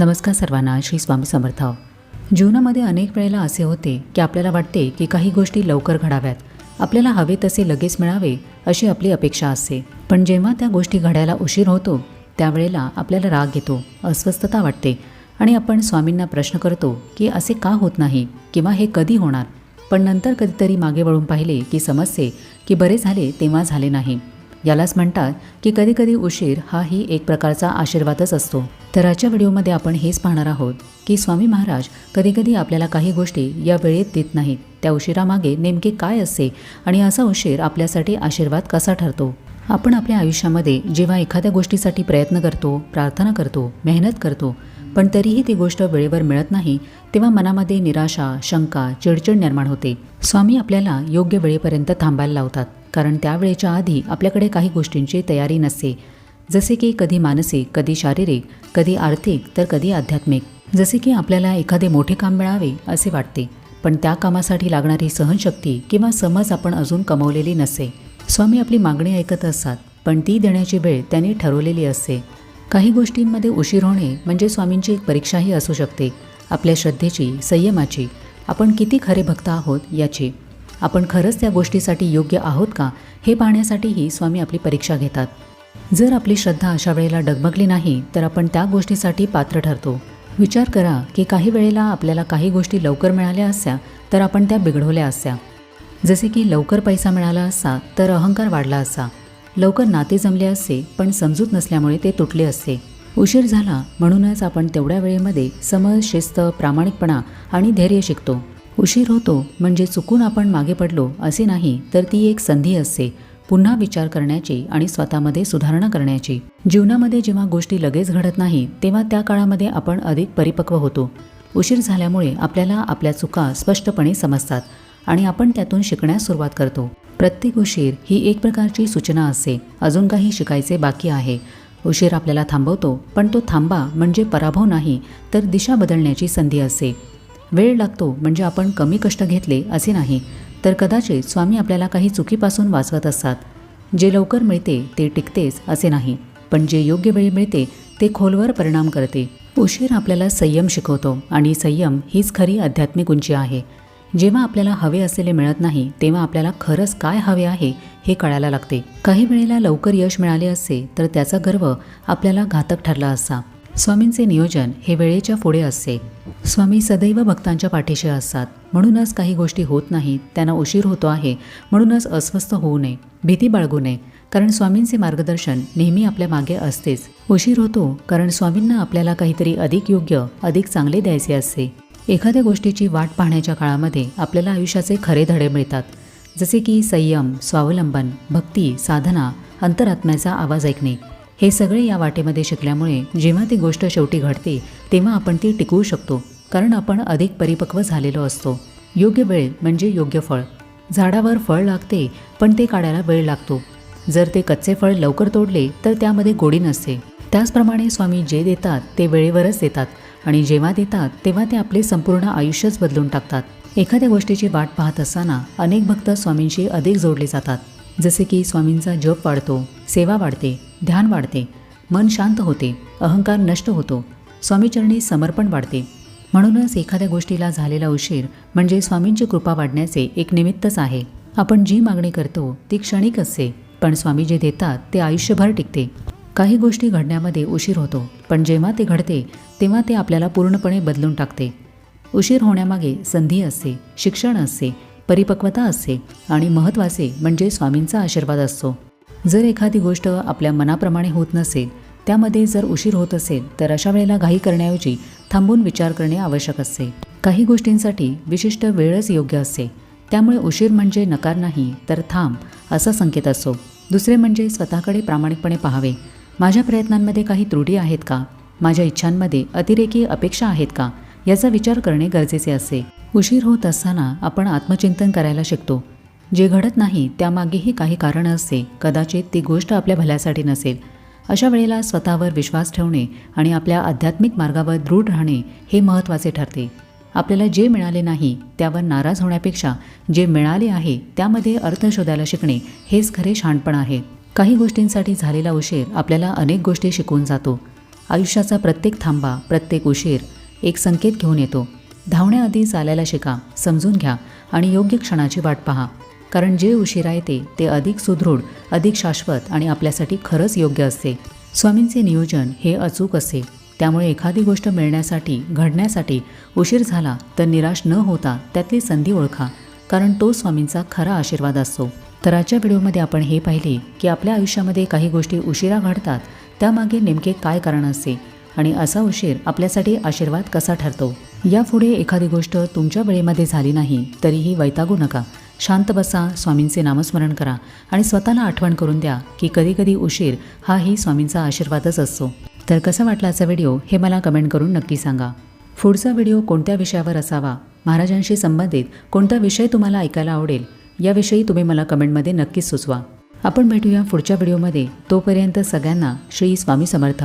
नमस्कार सर्वांना श्री स्वामी समर्थ. जीवनामध्ये अनेक वेळेला असे होते की आपल्याला वाटते की काही गोष्टी लवकर घडाव्यात. आपल्याला हवे तसे लगेच मिळावे अशी आपली अपेक्षा असते. पण जेव्हा त्या गोष्टी घडायला उशीर होतो त्यावेळेला आपल्याला राग येतो अस्वस्थता वाटते आणि आपण स्वामींना प्रश्न करतो की असे का होत नाही किंवा हे कधी होणार? पण नंतर कधीतरी मागे वळून पाहिले की समजते की बरे झाले तेव्हा झाले नाही. यालाच म्हणतात की कधीकधी उशीर हा ही एक प्रकारचा आशीर्वादच असतो. तर आजच्या व्हिडिओमध्ये आपण हेच पाहणार आहोत की स्वामी महाराज कधीकधी आपल्याला काही गोष्टी या वेळेत देत नाहीत. त्या उशिरामागे नेमके काय असते आणि असा उशीर आपल्यासाठी आशीर्वाद कसा ठरतो? आपण आपल्या आयुष्यामध्ये जेव्हा एखाद्या गोष्टीसाठी प्रयत्न करतो प्रार्थना करतो मेहनत करतो पण तरीही ती गोष्ट वेळेवर मिळत नाही तेव्हा मनामध्ये निराशा शंका चिडचिड निर्माण होते. स्वामी आपल्याला योग्य वेळेपर्यंत थांबायला लावतात. कारण त्यावेळेच्या आधी आपल्याकडे काही गोष्टींची तयारी नसते. जसे की कधी मानसिक कधी शारीरिक कधी आर्थिक तर कधी आध्यात्मिक. जसे की आपल्याला एखादे मोठे काम मिळावे असे वाटते. पण त्या कामासाठी लागणारी सहनशक्ती किंवा समज आपण अजून कमवलेली नसते. स्वामी आपली मागणी ऐकत असतात पण ती देण्याची वेळ त्यांनी ठरवलेली असते. काही गोष्टींमध्ये उशीर होणे म्हणजे स्वामींची एक परीक्षाही असू शकते. आपल्या श्रद्धेची संयमाची आपण किती खरे भक्त आहोत याची. आपण खरंच त्या गोष्टीसाठी योग्य आहोत का हे पाहण्यासाठीही स्वामी आपली परीक्षा घेतात. जर आपली श्रद्धा अशा वेळेला डगमगली नाही तर आपण त्या गोष्टीसाठी पात्र ठरतो. विचार करा की काही वेळेला आपल्याला काही गोष्टी लवकर मिळाल्या असत्या तर आपण त्या बिघडवल्या असत्या. जसे की लवकर पैसा मिळाला असता तर अहंकार वाढला असता. लवकर नाते जमले असते पण समजूत नसल्यामुळे ते तुटले असते. उशीर झाला म्हणूनच आपण तेवढ्या वेळेमध्ये समज शिस्त प्रामाणिकपणा आणि धैर्य शिकतो. उशीर होतो म्हणजे चुकून आपण मागे पडलो असे नाही तर ती एक संधी असते. पुन्हा विचार करण्याची आणि स्वतःमध्ये सुधारणा करण्याची. जीवनामध्ये जेव्हा गोष्टी लगेच घडत नाही तेव्हा त्या काळामध्ये आपण अधिक परिपक्व होतो. उशीर झाल्यामुळे आपल्याला आपल्या चुका स्पष्टपणे समजतात आणि आपण त्यातून शिकण्यास सुरुवात करतो. प्रत्येक उशीर ही एक प्रकारची सूचना असते. अजून काही शिकायचे बाकी आहे. उशीर आपल्याला थांबवतो पण तो थांबा म्हणजे पराभव नाही तर दिशा बदलण्याची संधी असते. वेळ लागतो म्हणजे आपण कमी कष्ट घेतले असे नाही तर कदाचित स्वामी आपल्याला काही चुकीपासून वाचवत असतात. जे लवकर मिळते ते टिकतेच असे नाही पण जे योग्य वेळी मिळते ते खोलवर परिणाम करते. उशीर आपल्याला संयम शिकवतो आणि संयम हीच खरी आध्यात्मिक उंची आहे. जेव्हा आपल्याला हवे असलेले मिळत नाही तेव्हा आपल्याला खरंच काय हवे आहे हे कळायला लागते. काही वेळेला लवकर यश मिळाले असते तर त्याचा गर्व आपल्याला घातक ठरला असता. स्वामींचे नियोजन हे वेळेच्या पुढे असते. स्वामी सदैव भक्तांच्या पाठीशी असतात. म्हणूनच काही गोष्टी होत नाहीत त्यांना उशीर होतो आहे. म्हणूनच अस्वस्थ होऊ नये भीती बाळगू नये. कारण स्वामींचे मार्गदर्शन नेहमी आपल्या मागे असतेच. उशीर होतो कारण स्वामींना आपल्याला काहीतरी अधिक योग्य अधिक चांगले द्यायचे असते. एखाद्या गोष्टीची वाट पाहण्याच्या काळामध्ये आपल्याला आयुष्याचे खरे धडे मिळतात. जसे की संयम स्वावलंबन भक्ती साधना अंतरात्म्याचा आवाज ऐकणे. हे सगळे या वाटेमध्ये शिकल्यामुळे जेव्हा ती गोष्ट शेवटी घडते तेव्हा आपण ती टिकवू शकतो कारण आपण अधिक परिपक्व झालेलो असतो. योग्य वेळ म्हणजे योग्य फळ. झाडावर फळ लागते पण ते काढायला वेळ लागतो. जर ते कच्चे फळ लवकर तोडले तर त्यामध्ये गोडी नसते. त्याचप्रमाणे स्वामी जे देतात ते वेळेवरच देतात. आणि जेव्हा देतात तेव्हा ते आपले संपूर्ण आयुष्यच बदलून टाकतात. एखाद्या गोष्टीची वाट पाहत असताना अनेक भक्त स्वामींशी अधिक जोडले जातात. जसे की स्वामींचा जप वाढतो सेवा वाढते. ध्यान वाढते मन शांत होते अहंकार नष्ट होतो स्वामीचरणी समर्पण वाढते. म्हणूनच एखाद्या गोष्टीला झालेला उशीर म्हणजे स्वामींची कृपा वाढण्याचे एक निमित्तच आहे. आपण जी मागणी करतो ती क्षणिक असते पण स्वामी जे देतात ते आयुष्यभर टिकते. काही गोष्टी घडण्यामध्ये उशीर होतो पण जेव्हा ते घडते तेव्हा ते आपल्याला पूर्णपणे बदलून टाकते. उशीर होण्यामागे संधी असते शिक्षण असते परिपक्वता असते आणि महत्त्वाचे म्हणजे स्वामींचा आशीर्वाद असतो. जर एखादी गोष्ट आपल्या मनाप्रमाणे होत नसेल त्यामध्ये जर उशीर होत असेल तर अशा वेळेला घाई करण्याऐवजी थांबून विचार करणे आवश्यक असते. काही गोष्टींसाठी विशिष्ट वेळच योग्य असते. त्यामुळे उशीर म्हणजे नकार नाही तर थांब असा संकेत असतो. दुसरे म्हणजे स्वतःकडे प्रामाणिकपणे पाहावे. माझ्या प्रयत्नांमध्ये काही त्रुटी आहेत का? माझ्या इच्छांमध्ये अतिरेकी अपेक्षा आहेत का? याचा विचार करणे गरजेचे असते. उशीर होत असताना आपण आत्मचिंतन करायला शिकतो. जे घडत नाही त्यामागेही काही कारण असते. कदाचित ती गोष्ट आपल्या भल्यासाठी नसेल. अशा वेळेला स्वतःवर विश्वास ठेवणे आणि आपल्या आध्यात्मिक मार्गावर दृढ राहणे हे महत्त्वाचे ठरते. आपल्याला जे मिळाले नाही त्यावर नाराज होण्यापेक्षा जे मिळाले आहे त्यामध्ये अर्थ शोधायला शिकणे हेच खरे शहाणपण आहे. काही गोष्टींसाठी झालेला उशीर आपल्याला अनेक गोष्टी शिकवून जातो. आयुष्याचा प्रत्येक थांबा प्रत्येक उशीर एक संकेत घेऊन येतो. धावण्याआधी चालायला शिका समजून घ्या आणि योग्य क्षणाची वाट पहा. कारण जे उशिरा येते ते अधिक सुदृढ अधिक शाश्वत आणि आपल्यासाठी खरंच योग्य असते. स्वामींचे नियोजन हे अचूक असते. त्यामुळे एखादी गोष्ट मिळण्यासाठी घडण्यासाठी उशीर झाला तर निराश न होता त्यातली संधी ओळखा कारण तो स्वामींचा खरा आशीर्वाद असतो. तर आजच्या व्हिडिओमध्ये आपण हे पाहिले की आपल्या आयुष्यामध्ये काही गोष्टी उशिरा घडतात त्यामागे नेमके काय कारण असते आणि असा उशीर आपल्यासाठी आशीर्वाद कसा ठरतो? यापुढे एखादी गोष्ट तुमच्या वेळेमध्ये झाली नाही तरीही वैतागू नका. शांत बसा स्वामींचे नामस्मरण करा आणि स्वतःला आठवण करून द्या की कधीकधी उशीर हाही स्वामींचा आशीर्वादच असतो. तर कसा वाटला असा व्हिडिओ हे मला कमेंट करून नक्की सांगा. पुढचा व्हिडिओ कोणत्या विषयावर असावा महाराजांशी संबंधित कोणता विषय तुम्हाला ऐकायला आवडेल याविषयी तुम्ही मला कमेंटमध्ये नक्कीच सुचवा. आपण भेटूया पुढच्या व्हिडिओमध्ये तोपर्यंत सगळ्यांना श्री स्वामी समर्थ.